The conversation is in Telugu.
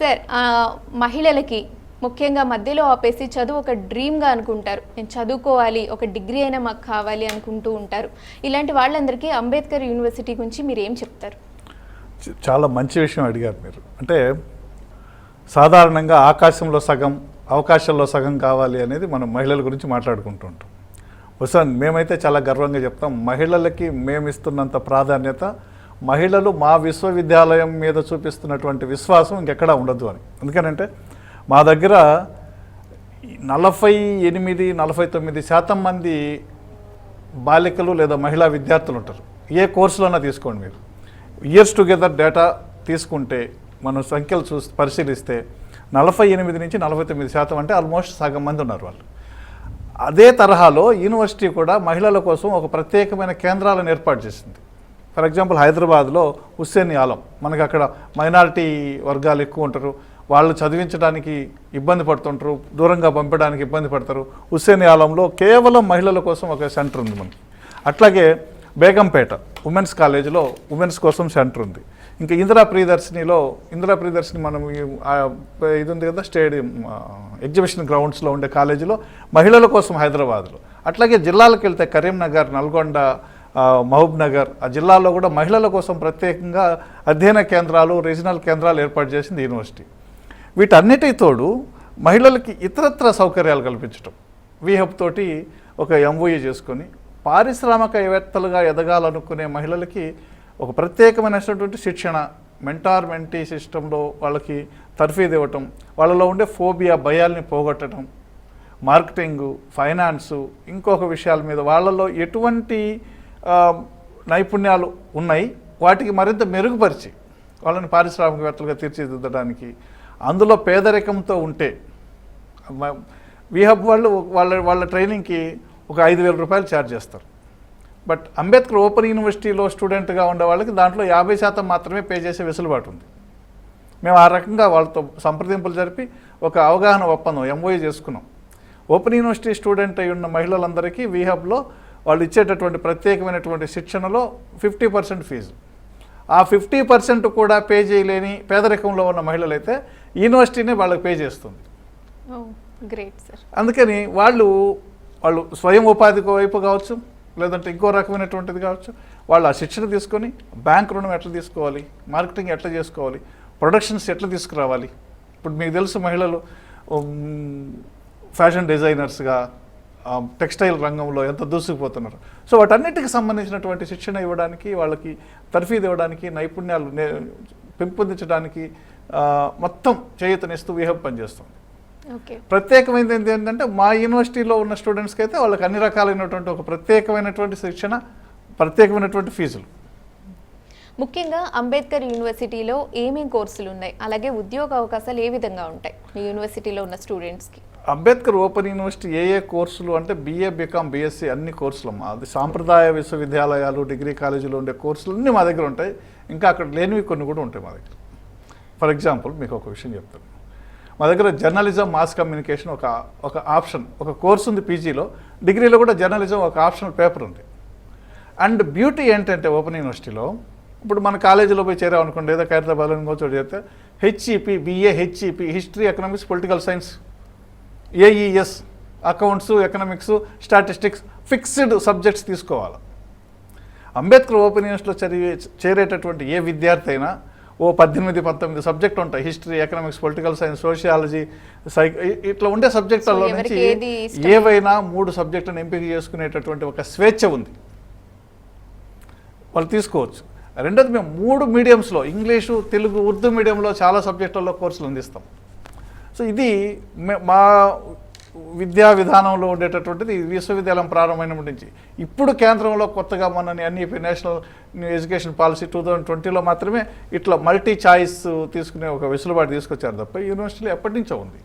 సార్ మహిళలకి ముఖ్యంగా మధ్యలో ఆపేసి చదువు ఒక డ్రీమ్గా అనుకుంటారు. నేను చదువుకోవాలి ఒక డిగ్రీ అయినా మాకు కావాలి అనుకుంటూ ఉంటారు. ఇలాంటి వాళ్ళందరికీ అంబేద్కర్ యూనివర్సిటీ గురించి మీరు ఏం చెప్తారు? చాలా మంచి విషయం అడిగారు మీరు. అంటే సాధారణంగా ఆకాశంలో సగం అవకాశాల్లో సగం కావాలి అనేది మనం మహిళల గురించి మాట్లాడుకుంటూ ఉంటాం. బహుశా మేమైతే చాలా గర్వంగా చెప్తాం. మహిళలకి మేము ఇస్తున్నంత ప్రాధాన్యత మహిళలు మా విశ్వవిద్యాలయం మీద చూపిస్తున్నటువంటి విశ్వాసం ఇంకెక్కడా ఉండదు అని. ఎందుకనంటే మా దగ్గర నలభై ఎనిమిది నలభై తొమ్మిది శాతం మంది బాలికలు లేదా మహిళా విద్యార్థులు ఉంటారు. ఏ కోర్సులోనా తీసుకోండి మీరు. ఇయర్స్ టుగెదర్ డేటా తీసుకుంటే మనం సంఖ్యలు చూ పరిశీలిస్తే నలభై ఎనిమిది నుంచి నలభై తొమ్మిది శాతం అంటే ఆల్మోస్ట్ సగం మంది ఉన్నారు వాళ్ళు. అదే తరహాలో యూనివర్సిటీ కూడా మహిళల కోసం ఒక ప్రత్యేకమైన కేంద్రాలను ఏర్పాటు చేసింది. ఫర్ ఎగ్జాంపుల్ హైదరాబాద్లో హుస్సేన్ ఆలం మనకి అక్కడ మైనారిటీ వర్గాలు ఎక్కువ ఉంటారు. వాళ్ళు చదివించడానికి ఇబ్బంది పడుతుంటారు దూరంగా పంపడానికి ఇబ్బంది పడతారు. హుస్సేన్ ఆలంలో కేవలం మహిళల కోసం ఒక సెంటర్ ఉంది మనకి. అట్లాగే బేగంపేట ఉమెన్స్ కాలేజీలో ఉమెన్స్ కోసం సెంటర్ ఉంది. ఇంకా ఇందిరా ప్రియదర్శినిలో ఇందిరా ప్రియదర్శిని మనం ఇది ఉంది కదా స్టేడియం ఎగ్జిబిషన్ గ్రౌండ్స్లో ఉండే కాలేజీలో మహిళల కోసం హైదరాబాద్లో. అట్లాగే జిల్లాలకు వెళ్తే కరీంనగర్ నల్గొండ మహబూబ్ నగర్ ఆ జిల్లాలో కూడా మహిళల కోసం ప్రత్యేకంగా అధ్యయన కేంద్రాలు రీజనల్ కేంద్రాలు ఏర్పాటు చేసింది యూనివర్సిటీ. వీటన్నిటి తోడు మహిళలకి ఇతరత్ర సౌకర్యాలు కల్పించడం వీహబ్ తోటి ఒక ఎంఓఏ చేసుకొని పారిశ్రామికవేత్తలుగా ఎదగాలనుకునే మహిళలకి ఒక ప్రత్యేకమైనటువంటి శిక్షణ మెంటార్ మెంటీ సిస్టంలో వాళ్ళకి తర్ఫీదు ఇవ్వటం వాళ్ళలో ఉండే ఫోబియా భయాల్ని పోగొట్టడం మార్కెటింగు ఫైనాన్సు ఇంకొక విషయాల మీద వాళ్ళలో ఎటువంటి నైపుణ్యాలు ఉన్నాయి. వాటికి మరింత మెరుగుపరిచి వాళ్ళని పారిశ్రామికవేత్తలుగా తీర్చిదిద్దడానికి అందులో పేదరికంతో ఉంటే విహబ్ వాళ్ళు వాళ్ళ వాళ్ళ ట్రైనింగ్కి ఒక ఐదు వేల రూపాయలు ఛార్జ్ చేస్తారు. బట్ అంబేద్కర్ ఓపెన్ యూనివర్సిటీలో స్టూడెంట్గా ఉండే వాళ్ళకి దాంట్లో యాభై శాతం మాత్రమే పే చేసే వెసులుబాటు ఉంది. మేము ఆ రకంగా వాళ్ళతో సంప్రదింపులు జరిపి ఒక అవగాహన ఒప్పందం ఎంఓఏ చేసుకున్నాం. ఓపెన్ యూనివర్సిటీ స్టూడెంట్ అయి ఉన్న మహిళలందరికీ వీహబ్లో వాళ్ళు ఇచ్చేటటువంటి ప్రత్యేకమైనటువంటి శిక్షణలో ఫిఫ్టీ పర్సెంట్ ఫీజు. ఆ ఫిఫ్టీ పర్సెంట్ కూడా పే చేయలేని పేదరికంలో ఉన్న మహిళలైతే యూనివర్సిటీనే వాళ్ళకి పే చేస్తుంది. Great sir. అందుకని వాళ్ళు వాళ్ళు స్వయం ఉపాధి వైపు కావచ్చు లేదంటే ఇంకో రకమైనటువంటిది కావచ్చు వాళ్ళు ఆ శిక్షణ తీసుకొని బ్యాంక్ రుణం ఎట్లా తీసుకోవాలి మార్కెటింగ్ ఎట్లా చేసుకోవాలి ప్రొడక్షన్స్ ఎట్లా తీసుకురావాలి. ఇప్పుడు మీకు తెలుసు మహిళలు ఫ్యాషన్ డిజైనర్స్గా టెక్స్టైల్ రంగంలో ఎంత దూసుకుపోతున్నారు. సో వాటన్నిటికి సంబంధించినటువంటి శిక్షణ ఇవ్వడానికి వాళ్ళకి తర్ఫీదు ఇవ్వడానికి నైపుణ్యాలు పెంపొందించడానికి మొత్తం చేయూతనిస్తూ విహబ్ పనిచేస్తుంది. ఓకే. ప్రత్యేకమైనది ఏంటి ఏంటంటే మా యూనివర్సిటీలో ఉన్న స్టూడెంట్స్కి అయితే వాళ్ళకి అన్ని రకాలైనటువంటి ఒక ప్రత్యేకమైనటువంటి శిక్షణ ప్రత్యేకమైనటువంటి ఫీజులు. ముఖ్యంగా అంబేద్కర్ యూనివర్సిటీలో ఏమేం కోర్సులు ఉన్నాయి అలాగే ఉద్యోగ అవకాశాలు ఏ విధంగా ఉంటాయి మీ యూనివర్సిటీలో ఉన్న స్టూడెంట్స్కి? అంబేద్కర్ ఓపెన్ యూనివర్సిటీ ఏ ఏ కోర్సులు అంటే బీఏ బీకామ్ బీఎస్సీ అన్ని కోర్సులు అమ్మా. అది సాంప్రదాయ విశ్వవిద్యాలయాలు డిగ్రీ కాలేజీలు ఉండే కోర్సులు అన్నీ మా దగ్గర ఉంటాయి. ఇంకా అక్కడ లేనివి కొన్ని కూడా ఉంటాయి మా దగ్గర. ఫర్ ఎగ్జాంపుల్ మీకు ఒక విషయం చెప్తాను. మా దగ్గర జర్నలిజం మాస్ కమ్యూనికేషన్ ఒక ఒక ఆప్షన్ ఒక కోర్స్ ఉంది పీజీలో. డిగ్రీలో కూడా జర్నలిజం ఒక ఆప్షనల్ పేపర్ ఉంది. అండ్ బ్యూటీ ఏంటంటే ఓపెన్ యూనివర్సిటీలో ఇప్పుడు మన కాలేజీలో పోయి చేరామనుకోండి ఏదో ఖైరతాబాద్లో ఇంకో చోటు చేస్తే HEP BA HEP history economics political science AES accounts economics statistics fixed subjects తీసుకోవాలి. అంబేద్కర్ ఓపెన్ యూనివర్సిటీలో చదివే చేరేటటువంటి ఏ విద్యార్థి అయినా ఓ పద్దెనిమిది పంతొమ్మిది సబ్జెక్ట్ ఉంటాయి. History economics political science sociology psych ఇట్లా ఉండే సబ్జెక్టులలో నుంచి? ఏవైనా మూడు సబ్జెక్టులను ఎంపిక చేసుకునేటటువంటి ఒక స్వేచ్ఛ ఉంది. వాళ్ళు తీసుకోవచ్చు. రెండోది మేము మూడు మీడియంస్లో ఇంగ్లీషు తెలుగు ఉర్దూ మీడియంలో చాలా సబ్జెక్టుల్లో కోర్సులు అందిస్తాం. సో ఇది మా విద్యా విధానంలో ఉండేటటువంటిది విశ్వవిద్యాలయం ప్రారంభమైనప్పటి నుంచి. ఇప్పుడు కేంద్రంలో కొత్తగా మనని అన్ని national education policy two thousand ట్వంటీలో మాత్రమే ఇట్లా మల్టీ ఛాయిస్ తీసుకునే ఒక వెసులుబాటు తీసుకొచ్చారు తప్ప యూనివర్సిటీలో ఎప్పటి నుంచో ఉంది.